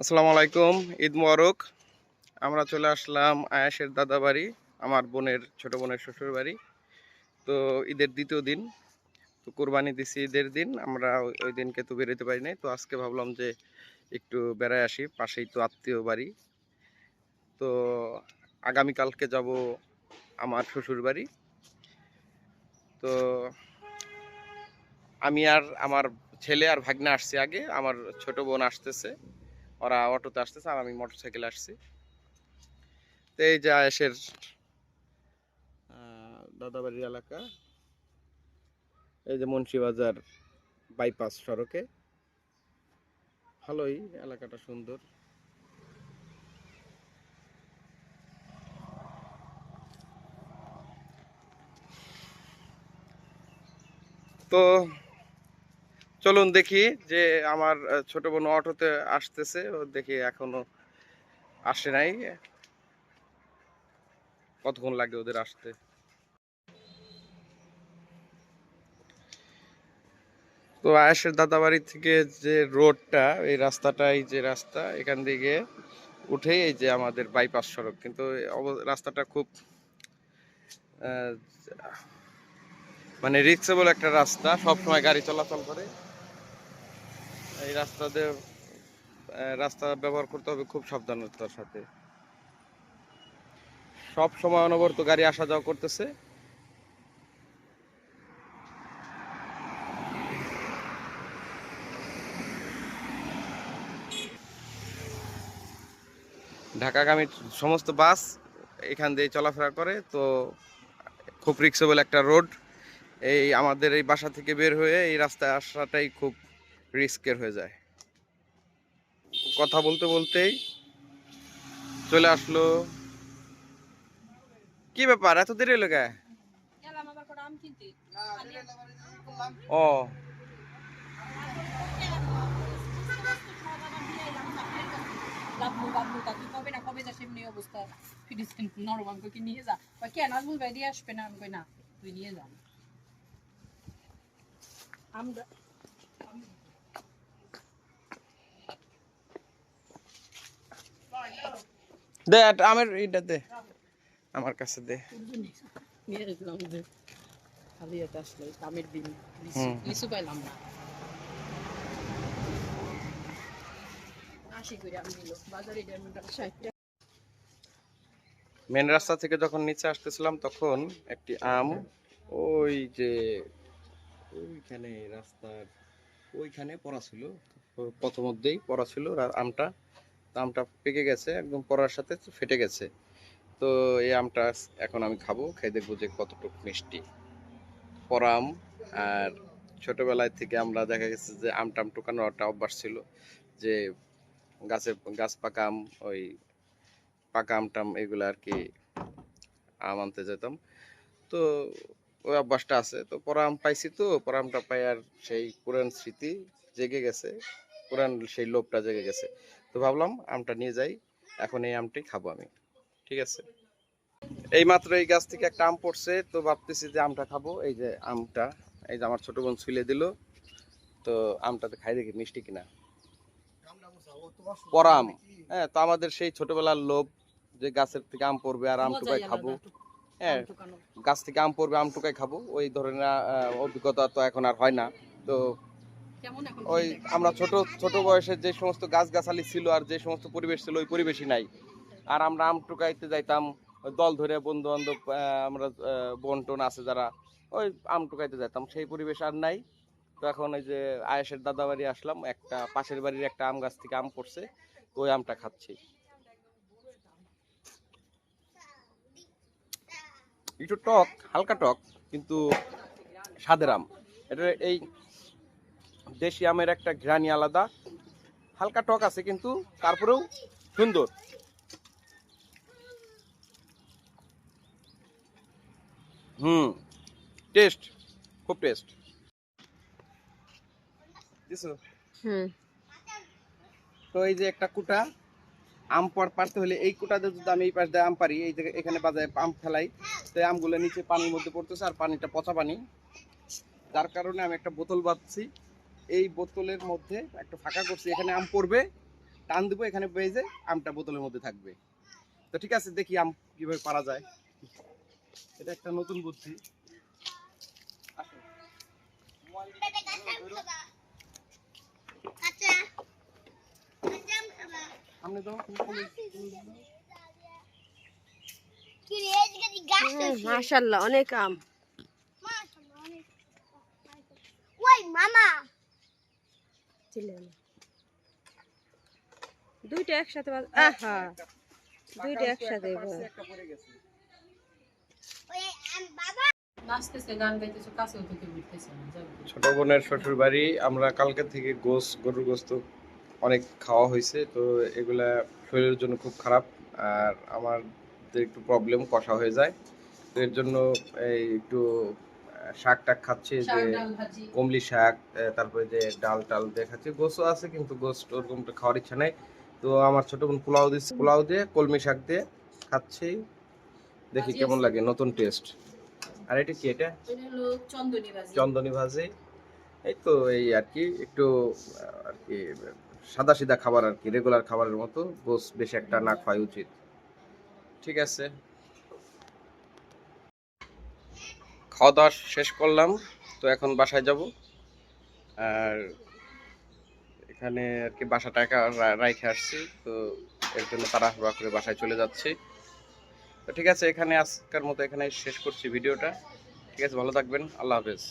আসসালামু আলাইকুম, ঈদ মোবারক। আমরা চলে আসলাম আয়াসের দাদা বাড়ি, আমার বোনের, ছোট বোনের শ্বশুর বাড়ি। তো ঈদের দ্বিতীয় দিন, তো কোরবানি দিছি ঈদের দিন, আমরা ওই- দিনকে তো বেরোতে পারি নাই। তো আজকে ভাবলাম যে একটু বেড়ায় আসি, পাশেই তো আত্মীয় বাড়ি। তো আগামীকালকে যাব আমার শ্বশুর বাড়ি। তো আমি আর আমার ছেলে আর ভাগ্নে আসছি আগে, আমার ছোট বোন আসতেছে। ওরা অটোতে আসতেছে আর আমি মোটর সাইকেলে আসছি। তো এই যে আয়েসের দাদাবাড়ির এলাকা। এই যে মুন্সিবাজার বাইপাস সড়কে। ভালোই এলাকাটা সুন্দর। তো চলুন দেখি যে আমার ছোট বোন অটোতে আসতেছে, ও দেখি এখনও আসে নাই। কতক্ষণ লাগে ওদের আসতে? তো আয়েশের দাদাবাড়ি থেকে যে রোডটা, এই রাস্তাটা, এই যে রাস্তা, এখান থেকে উঠেই এই যে আমাদের বাইপাস সড়ক। কিন্তু রাস্তাটা খুব মানে রিক্সেবল একটা রাস্তা, সবসময় গাড়ি চলাচল করে। এই রাস্তা দিয়ে রাস্তা ব্যবহার করতে হবে খুব সাবধানতার সাথে। সব সময় অনবরত গাড়ি আসা যাওয়া করতেছে। ঢাকাগামী সমস্ত বাস এখান দিয়ে চলাফেরা করে, তো খুব রিক্সেবল একটা রোড এই আমাদের এই বাসা থেকে বের হয়ে এই রাস্তায় আসাটাই খুব রিস্কের হয়ে যায়। কথা বলতে বলতেই চলে আসলো। কি ব্যাপার? এত দেরি হলো কিনতে ও। লাভলু বাবলু কাকি কবে না কবে যা সেমনি অবস্থা ফিলিস্তিন নরমাঙ্ক কি নিয়ে যা বা কেন আজমুল ভাই দিয়ে আসবে না আমি কই না তুই নিয়ে যা আমরা দে আমার এটা দে। আমার কাছে দে। মেন রাস্তা থেকে যখন নিচে আসতেছিলাম তখন একটি আম ওই যে ওইখানে রাস্তার ওইখানে পড়া ছিল। প্রথমধ্যেই পড়া ছিল আমটা। আমটা পেকে গেছে, একদম পড়ার সাথে ফেটে গেছে। তো এই আমটা এখন আমি খাব, খেয়ে দেখব যে কতটুকু মিষ্টি। পড়া আম, আর ছোটবেলায় থেকে আমরা দেখা গেছে যে আম টাম টুকানোর একটা অভ্যাস ছিল যে গাছে, গাছ পাকা আম, ওই পাকা আম টাম এগুলো আর কি আম আনতে যেতাম। তো ওই অভ্যাসটা আছে। তো পরা আম পাইছি তো, পরা আমটা পাই আর সেই পুরান স্মৃতি জেগে গেছে পুরান সেই লোভটা জেগে গেছে। তো ভাবলাম আমটা নিয়ে যাই। এখন এই আমটাই খাব আমি। ঠিক আছে? এই মাত্র এই গাছ থেকে একটা আম পড়ছে তো ভাবতেছি যে আমটা খাব। এই যে আমটা এই যে আমার ছোট বোন ছুলে দিল। তো আমটাতে খাই দেখি মিষ্টি কিনা। পরাম হ্যাঁ তো আমাদের সেই ছোটবেলার লোভ যে গাছের থেকে আম পড়বে আর আম টুকাই খাব। হ্যাঁ গাছ থেকে আম পড়বে আম টুকাই খাব। ওই ধরনের অভিজ্ঞতা তো এখন আর হয় না। তো ওই আমরা ছোট ছোট বয়সে যে সমস্ত গাছ গাছালি ছিল আর যে সমস্ত পরিবেশ ছিল ওই পরিবেশই নাই। আর আমরা আম টুকাইতে যাইতাম দল ধরে বন্ধু বান্ধব আমরা বোন টোন আছে যারা ওই আম টুকাইতে যাইতাম। সেই পরিবেশ আর নাই। তো এখন ওই যে আয়েশের দাদা বাড়ি আসলাম একটা পাশের বাড়ির একটা আম গাছ থেকে আম পড়ছে তো ওই আমটা খাচ্ছি। একটু টক হালকা টক কিন্তু স্বাদের আম। এটা এই দেশি আমের একটা ঘ্রাণই আলাদা। হালকা টক আছে কিন্তু তারপরেও সুন্দর। হুম টেস্ট খুব টেস্ট। হুম। তো এই যে একটা কুটা আম পার- পারতে হলে এই কুটাতে যদি আমি এই পাশ দিয়ে আম পারি এই যে এখানে বাজারে আম ফেলাই তো আমগুলো নিচে পানির মধ্যে পড়তেছে আর পানিটা পচা পানি। যার কারণে আমি একটা বোতল বাঁধছি। এই বোতলের মধ্যে একটা ফাঁকা করছি এখানে আম পড়বে টান দিব এখানে বেজে আমটা বোতলের মধ্যে থাকবে। তো ঠিক আছে দেখি আম কীভাবে পারা যায়। এটা একটা নতুন বুদ্ধি। সামনে দাও মাশাল্লাহ অনেক আম মাশাআল্লাহ অনেক ওই মামা ছিলে না। দুইটা একসাথে আহা দুইটা একসাথে পারছে, একটা পড়ে গেছে। ওই আম বাবা নাচতেছে গান গাইতেছে কাছেও থেকে উঠতেছে না যাবে ছোট বোনের শ্বশুর বাড়ি আমরা কালকে থেকে গোস গরুর গোস্ত অনেক খাওয়া হয়েছে তো এগুলা শরীরের জন্য খুব খারাপ আর আমার একটু প্রবলেম কষা হয়ে যায় তো এর জন্য এই একটু শাক টাক খাচ্ছি যে কমলি শাক তারপরে যে ডাল টাল দিয়ে খাচ্ছি গোসও আছে কিন্তু গোস ওরকমটা খাওয়ার ইচ্ছা নাই। তো আমার ছোট বোন পোলাও দিচ্ছে পোলাও দিয়ে কলমি শাক দিয়ে খাচ্ছি। দেখি কেমন লাগে নতুন টেস্ট আর এটা কি এটা? এটা চন্দনী ভাজি। এই তো এই আর কি একটু আর কি সাদা সিধা খাবার আর কি রেগুলার খাবারের মতো গোস বেশি একটা না খাওয়াই উচিত। ঠিক আছে। খাওয়া দাওয়া শেষ করলাম, তো এখন বাসায় যাব। আর এখানে আর কি বাসা টাকা রাইখে আসছি, তো এর জন্য তাড়াহুড়া করে বাসায় চলে যাচ্ছি। তো ঠিক আছে, এখানে আজকের মতো এখানে শেষ করছি ভিডিওটা। ঠিক আছে, ভালো থাকবেন, আল্লাহ হাফেজ।